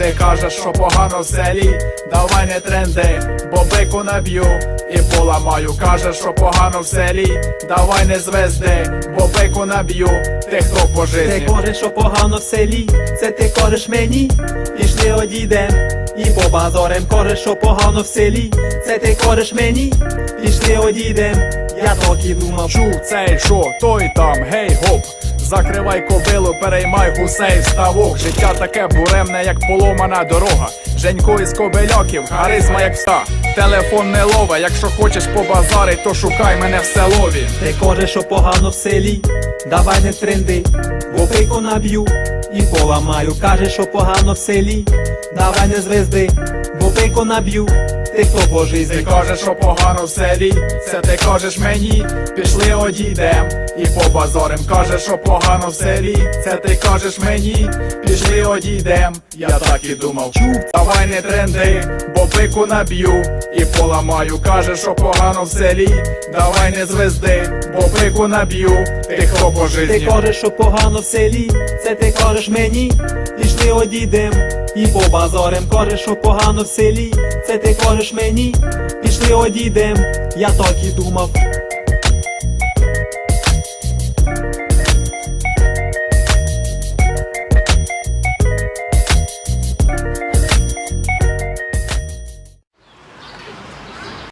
Ти кажеш, що погано в селі, давай не тренди, бо бику наб'ю. І поламаю. Кажеш, що погано в селі, давай не звезди, бо бику наб'ю, ти хто по Ти житті. кажеш, що погано в селі, це ти кажеш мені, пішли одійдем, і по базорем кажеш, що погано в селі, це ти кажеш мені, пішли одійдем, я так і думав. Чув цей що, той там, гей гоп. Закривай кобилу, переймай гусей ставок. Життя таке буремне, як поломана дорога. Женько із кобильоків, харизма як вста. Телефон не лове, якщо хочеш побазарить, то шукай мене в селові. Ти кажеш, що погано в селі, давай не тренди, бо пику наб'ю і поламаю. Кажеш, що погано в селі, давай не звезди, бо пику наб'ю, ти хто по Ти кажеш, що погано в селі, це ти кажеш мені, пішли одійдем. І побазорим. Кажеш, що погано в селі, це ти кажеш мені, пішли одійдем. Я так і думав. Давай не тренди, бо пику наб'ю. І поламаю. Кажеш, що погано в селі, давай не звезди, бо пику наб'ю, ти хто по Ти кажеш, що погано в селі, це ти кажеш мені, пішли одійдем, і по базорем кажеш, що погано в селі, це ти кориш мені, пішли одійдем, я так і думав.